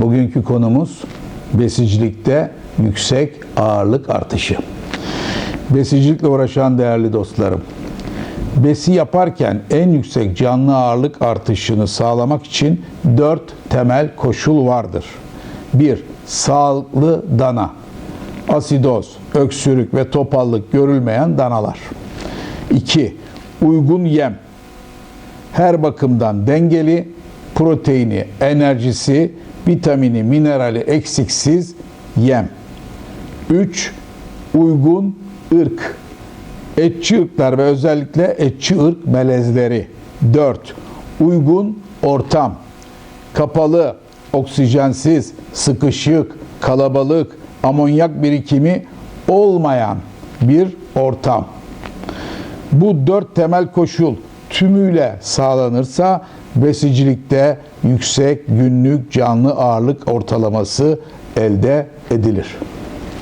Bugünkü konumuz besicilikte yüksek ağırlık artışı. Besicilikle uğraşan değerli dostlarım, besi yaparken en yüksek canlı ağırlık artışını sağlamak için dört temel koşul vardır. 1. Sağlıklı dana. Asidoz, öksürük ve topallık görülmeyen danalar. 2. Uygun yem. Her bakımdan dengeli, proteini, enerjisi, vitamini, minerali eksiksiz yem. 3. Uygun ırk. Etçi ırklar ve özellikle etçi ırk melezleri. 4. Uygun ortam. Kapalı, oksijensiz, sıkışık, kalabalık, amonyak birikimi olmayan bir ortam. Bu dört temel koşul tümüyle sağlanırsa besicilikte yüksek günlük canlı ağırlık ortalaması elde edilir.